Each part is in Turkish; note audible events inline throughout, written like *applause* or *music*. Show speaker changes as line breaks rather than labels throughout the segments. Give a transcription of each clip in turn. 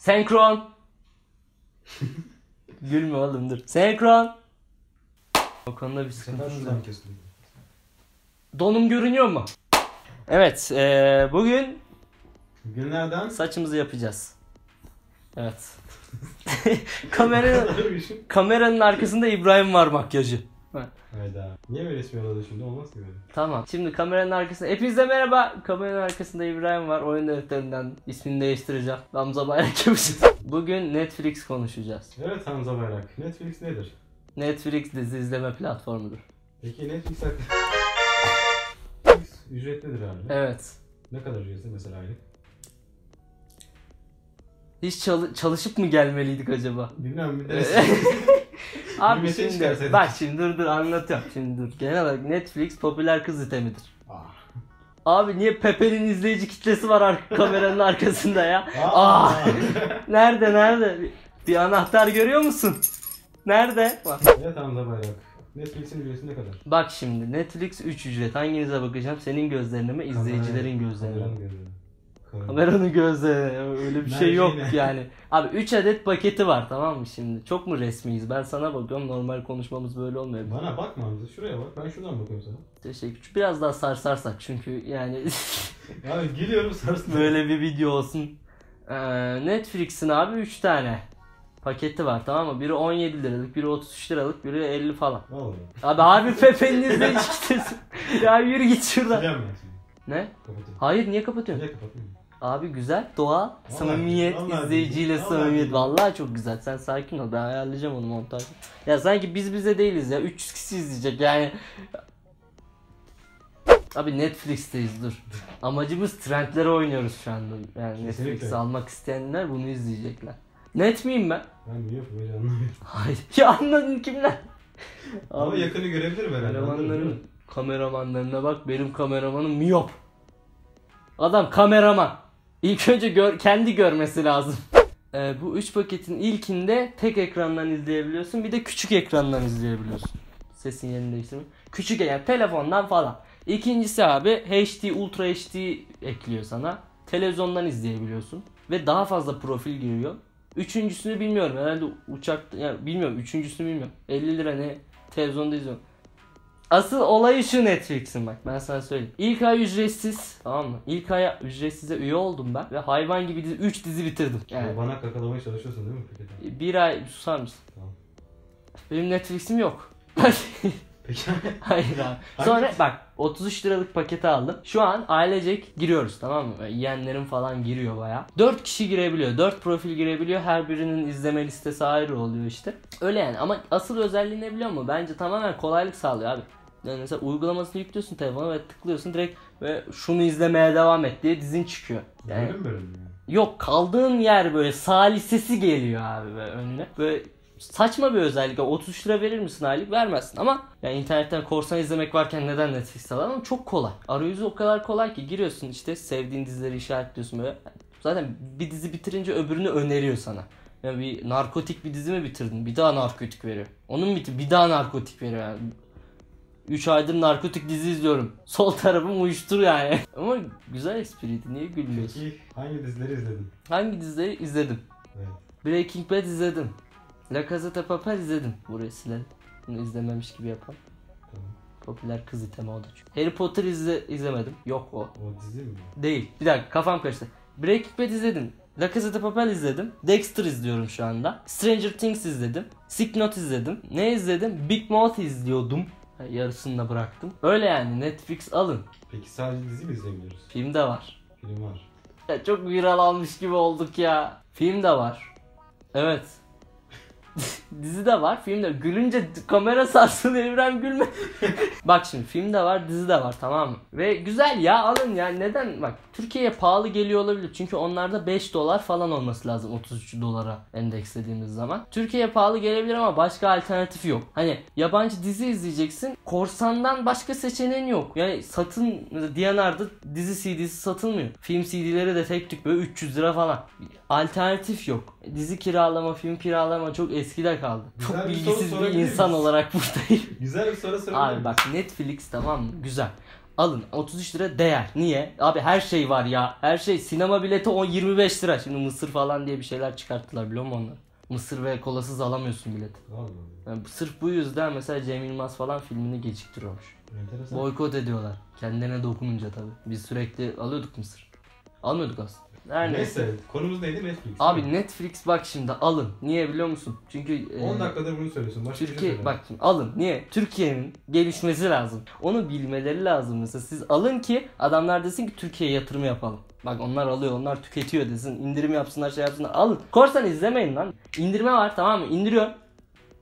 Senkron. Gülme oğlum dur. Senkron. O konuda bir sıkıntımız
kesin.
Donum görünüyor mu? Evet, eee, bugün
Günlerden
saçımızı yapacağız. Evet. *laughs* kameranın kameranın arkasında İbrahim var makyajı.
Hayda. Niye böyle ismi yolladı şimdi? Olmaz ki böyle.
Tamam. Şimdi kameranın arkasında hepinize merhaba. Kameranın arkasında İbrahim var. Oyun defterinden ismini değiştireceğim. Hamza Bayrak yapacağız. *laughs* Bugün Netflix konuşacağız.
Evet Hamza Bayrak. Netflix nedir?
Netflix dizi izleme platformudur.
Peki Netflix hakkında... *laughs* Netflix ücretlidir abi.
Evet.
Ne kadar ücretli mesela aylık?
Hiç çalı- çalışıp mı gelmeliydik acaba?
Bilmem bir *laughs*
Abi
Bilmesi
şimdi bak şimdi dur dur anlatıyorum. Şimdi dur. Genel olarak Netflix popüler kız itemidir.
Ah.
Abi niye Pepe'nin izleyici kitlesi var ar- *laughs* kameranın arkasında ya?
Aa.
Aa. Nerede nerede? Bir- Bir anahtar görüyor musun? Nerede? Bak.
evet Hamza Bayrak. Netflix'in ücreti ne kadar?
Bak şimdi Netflix 3 ücret. Hanginize bakacağım? Senin gözlerine mi? izleyicilerin gözlerine mi?
Kameranın. Kamera.
Kameranın gözlerine. Öyle bir şey yok yani. Abi 3 adet paketi var tamam mı şimdi? Çok mu resmiyiz? Ben sana bakıyorum. Normal konuşmamız böyle olmuyor.
Bana bakma Hamza. Şuraya bak. Ben şuradan bakıyorum sana.
Teşekkür. Biraz daha sarsarsak çünkü yani *laughs*
Abi gülüyorum sarsın.
böyle bir video olsun. Ee, Netflix'in abi 3 tane paketi var tamam mı? Biri 17 liralık, biri 33 liralık, biri 50 falan.
Vallahi.
Abi abi Pepe'nin izleyici *laughs* kitlesi. ya yürü git şuradan. Ne?
Kapatayım.
Hayır niye kapatıyorsun?
Niye kapatayım?
Abi güzel, doğal, samimiyet,
vallahi
izleyiciyle
vallahi
samimiyet. Vallahi çok güzel. Sen sakin ol. Ben ayarlayacağım onu montaj. Ya sanki biz bize değiliz ya. 300 kişi izleyecek yani. Abi Netflix'teyiz dur. Amacımız trendlere oynuyoruz şu anda. Yani. Netflix almak isteyenler bunu izleyecekler. Net miyim ben?
Ben biliyorum hocam anlamıyorum. *laughs*
Hayır. Ya anladın kimler?
Ama
Abi
yakını görebilirim herhalde.
kameramanların kameramanlarına bak. Benim kameramanım miyop. Adam kameraman. İlk önce gör, kendi görmesi lazım. Ee, bu üç paketin ilkinde tek ekrandan izleyebiliyorsun. Bir de küçük ekrandan izleyebiliyorsun. Sesin yerini değiştirme. Küçük yani telefondan falan. İkincisi abi HD Ultra HD ekliyor sana. Televizyondan izleyebiliyorsun. Ve daha fazla profil giriyor. Üçüncüsünü bilmiyorum. Herhalde uçakta yani bilmiyorum. Üçüncüsünü bilmiyorum. 50 lira ne televizyonda izliyorum. Asıl olayı şu Netflix'in bak ben sana söyleyeyim. İlk ay ücretsiz tamam mı? İlk ay ücretsize üye oldum ben ve hayvan gibi 3 dizi bitirdim. Yani
Bana kakalamaya çalışıyorsun değil mi peki?
bir ay susar mısın?
Tamam.
Benim Netflix'im yok. *laughs*
Peki. *laughs*
Hayır abi. Sonra bak 33 liralık paketi aldım. Şu an ailecek giriyoruz tamam mı? Yeğenlerim falan giriyor baya. 4 kişi girebiliyor. 4 profil girebiliyor. Her birinin izleme listesi ayrı oluyor işte. Öyle yani ama asıl özelliği ne biliyor musun? Bence tamamen kolaylık sağlıyor abi. Yani mesela uygulamasını yüklüyorsun telefona ve tıklıyorsun direkt ve şunu izlemeye devam et diye dizin çıkıyor. Yani
Bölüm.
Yok kaldığın yer böyle salisesi geliyor abi böyle önüne. Böyle saçma bir özellik. 33 lira verir misin aylık? Vermezsin ama yani internetten korsan izlemek varken neden Netflix alalım? Çok kolay. Arayüzü o kadar kolay ki giriyorsun işte sevdiğin dizileri işaretliyorsun böyle. Zaten bir dizi bitirince öbürünü öneriyor sana. Yani bir narkotik bir dizi mi bitirdin? Bir daha narkotik veriyor. Onun bitti bir daha narkotik veriyor yani. 3 aydır narkotik dizi izliyorum. *laughs* Sol tarafım uyuştur yani. *laughs* Ama güzel espriydi. Niye gülmüyorsun?
Peki hangi dizileri izledin?
Hangi dizileri izledim?
Evet.
Breaking Bad izledim. La Casa de Papel izledim. Burayı silelim. Bunu izlememiş gibi yapalım.
Tamam.
Popüler kız itemi o da çünkü. Harry Potter izle, izlemedim. Yok o.
O dizi mi?
Değil. Bir dakika kafam karıştı. Breaking Bad izledim. La Casa de Papel izledim. Dexter izliyorum şu anda. Stranger Things izledim. Sick Note izledim. Ne izledim? Big Mouth izliyordum. Ha, Yarısını da bıraktım. Öyle yani Netflix alın.
Peki sadece dizi mi izlemiyoruz?
Film de var.
Film var.
Ya çok viral almış gibi olduk ya. Film de var. Evet. Dizi de var, film de. Gülünce kamera sarsılıyor İbrahim gülme. *laughs* bak şimdi film de var, dizi de var tamam mı? Ve güzel ya alın ya. Neden? Bak Türkiye'ye pahalı geliyor olabilir. Çünkü onlarda 5 dolar falan olması lazım 33 dolara endekslediğimiz zaman. Türkiye'ye pahalı gelebilir ama başka alternatif yok. Hani yabancı dizi izleyeceksin. Korsandan başka seçeneğin yok. Yani satın DNR'da dizi CD'si satılmıyor. Film CD'leri de tek tük böyle 300 lira falan. Alternatif yok. Dizi kiralama, film kiralama çok eskide kaldı.
Güzel
çok
bir
bilgisiz bir insan olarak buradayım.
Güzel bir soru sorabilir
Abi bak Netflix tamam mı? Güzel. Alın 33 lira değer. Niye? Abi her şey var ya. Her şey sinema bileti 10 25 lira. Şimdi mısır falan diye bir şeyler çıkarttılar biliyor musun onlar? Mısır ve kolasız alamıyorsun bilet. Yani sırf bu yüzden mesela Cem Yılmaz falan filmini geciktiriyormuş.
Enteresan.
Boykot ediyorlar. Kendilerine dokununca tabii. Biz sürekli alıyorduk mısır. Almıyorduk aslında. Her neyse.
Konumuz neydi Netflix.
Abi Netflix bak şimdi alın. Niye biliyor musun? Çünkü e,
10 dakikadır bunu söylüyorsun. Başka şey
Türkiye
söyle.
bak şimdi alın. Niye? Türkiye'nin gelişmesi lazım. Onu bilmeleri lazım mesela. Siz alın ki adamlar desin ki Türkiye'ye yatırım yapalım. Bak onlar alıyor, onlar tüketiyor desin. İndirim yapsınlar, şey yapsınlar. Alın. Korsan izlemeyin lan. İndirme var tamam mı? İndiriyor.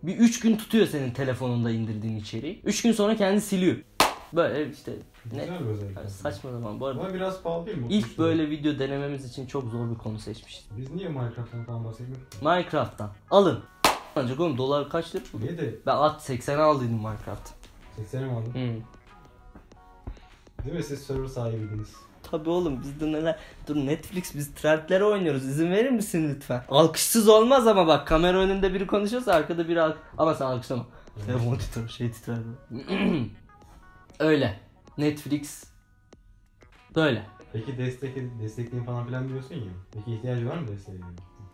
Bir 3 gün tutuyor senin telefonunda indirdiğin içeriği. 3 gün sonra kendi siliyor. Böyle işte ne?
Güzel bir özellik.
Yani saçma zaman bu arada.
Ama biraz pahalı değil mi? bu
İlk böyle video denememiz için çok zor bir konu seçmişiz.
Biz niye Minecraft'tan falan bahsetmiyoruz? ki?
Minecraft'tan alın. Ancak oğlum dolar kaç lira?
Niye de
Ben at 80'e aldıydım Minecraft.
80'e mi aldın?
Hı.
Değil mi siz server sahibiydiniz?
Tabii oğlum bizde neler. Dur Netflix biz trendlere oynuyoruz. İzin verir misin lütfen? Alkışsız olmaz ama bak kamera önünde biri konuşuyorsa arkada biri alk Ama sen alkışlama. Telefon titrer, şey titrer. *clears throat* Öyle. Netflix böyle.
Peki destek, destekleyin falan filan diyorsun ya. Peki ihtiyacı var mı desteğe?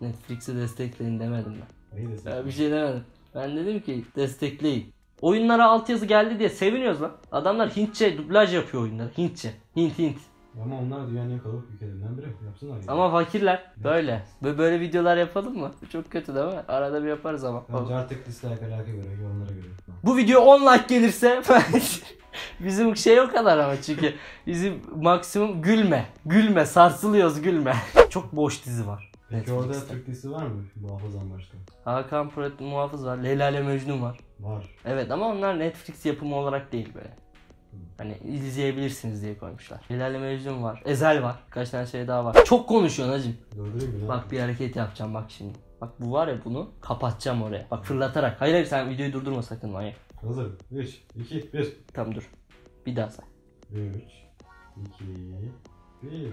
Netflix'i destekleyin demedim ben.
Neyi destek?
Ya bir şey demedim. Ben dedim ki destekleyin. Oyunlara altyazı geldi diye seviniyoruz lan. Adamlar Hintçe dublaj yapıyor oyunları. Hintçe. Hint Hint.
Ama onlar dünyanın en kalabalık ülkelerinden biri. Yapsınlar ya.
Ama fakirler. Böyle. Böyle, böyle videolar yapalım mı? Çok kötü değil mi? Arada bir yaparız ama.
Bence artık dislike alaka göre, yorumlara göre.
Bu video 10 like gelirse *laughs* bizim şey o kadar ama çünkü bizim maksimum gülme. Gülme sarsılıyoruz gülme. *laughs* Çok boş dizi var.
Peki orada
Netflix'te.
Türk dizisi var mı? Muhafızan başka.
Hakan Pırat Muhafız var. Leyla ile Mecnun var.
Var.
Evet ama onlar Netflix yapımı olarak değil böyle. Hani izleyebilirsiniz diye koymuşlar. Leyla ile Mecnun var. Ezel var. Kaç tane şey daha var. Çok konuşuyorsun hacım. Bak bir hareket yapacağım bak şimdi. Bak bu var ya bunu kapatacağım oraya. Bak fırlatarak. Hayır hayır sen videoyu durdurma sakın manyak.
Hazır. 3, 2, 1.
Tamam dur. Bir daha say.
3, 2, 1.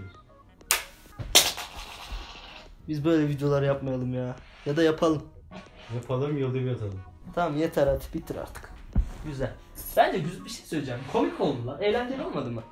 Biz böyle videolar yapmayalım ya. Ya da yapalım.
Yapalım yıldız atalım.
Tamam yeter hadi bitir artık. Güzel. Bence güzel bir şey söyleyeceğim. Komik oldu lan. Eğlenceli olmadı mı?